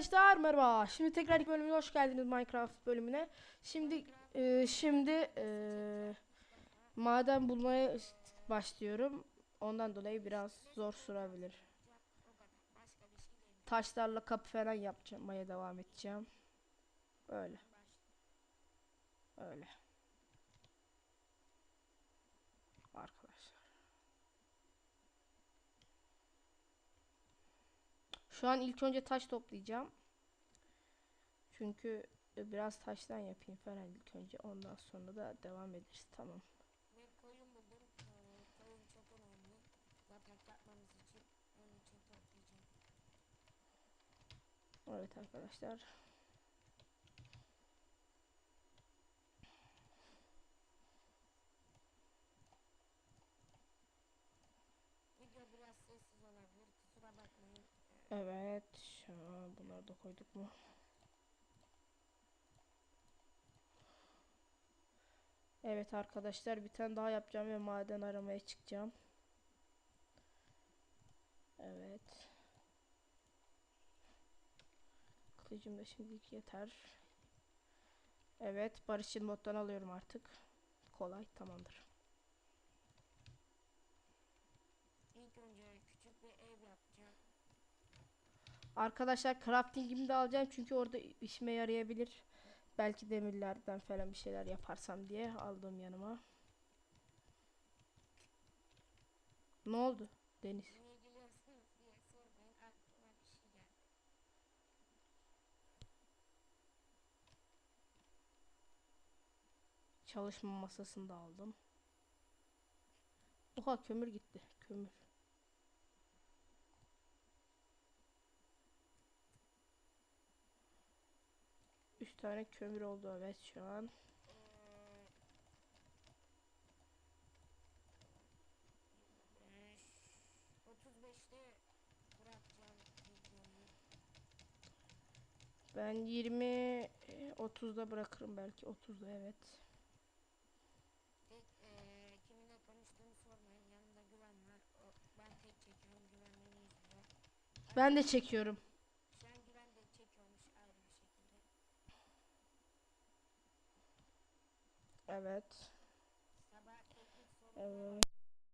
arkadaşlar merhaba. Şimdi tekrar ilk bölümüne hoş geldiniz Minecraft bölümüne. Şimdi e, şimdi e, maden bulmaya başlıyorum. Ondan dolayı biraz zor sürebilir. Taşlarla kapı falan yapmaya devam edeceğim. Öyle. Öyle. Arkadaşlar. Şu an ilk önce taş toplayacağım. Çünkü biraz taştan yapayım falan ilk önce. Ondan sonra da devam ederiz. Tamam. Bir koyun buldum. Ee, koyun çok önemli. Yatak yapmamız için onun için toplayacağım. Evet arkadaşlar. Video biraz sessiz olabilir. Kusura bakmayın. Evet. Bunları da koyduk mu? Evet arkadaşlar bir tane daha yapacağım ve maden aramaya çıkacağım. Evet. Kılıcım da şimdilik yeter. Evet Barış'ın moddan alıyorum artık. Kolay tamamdır. İlk önce küçük bir ev yapacağım. Arkadaşlar crafting'imi de alacağım çünkü orada işime yarayabilir. Belki demirlerden falan bir şeyler yaparsam diye aldım yanıma. Ne oldu? Deniz. Şey. Çalışma masasını da aldım. Oha kömür gitti. Kömür. Üç tane kömür oldu evet şu an. 35'te bırakacağım videoyu. Ben 20 e, 30'da bırakırım belki 30'da evet. Tek kiminle konuştuğumu sormayın. Yanımda güven var. O, ben tek çekiyorum. Güven beni izliyor. Ben de çekiyorum. Şu an güven de çekiyormuş ayrı bir şekilde. Evet. Evet.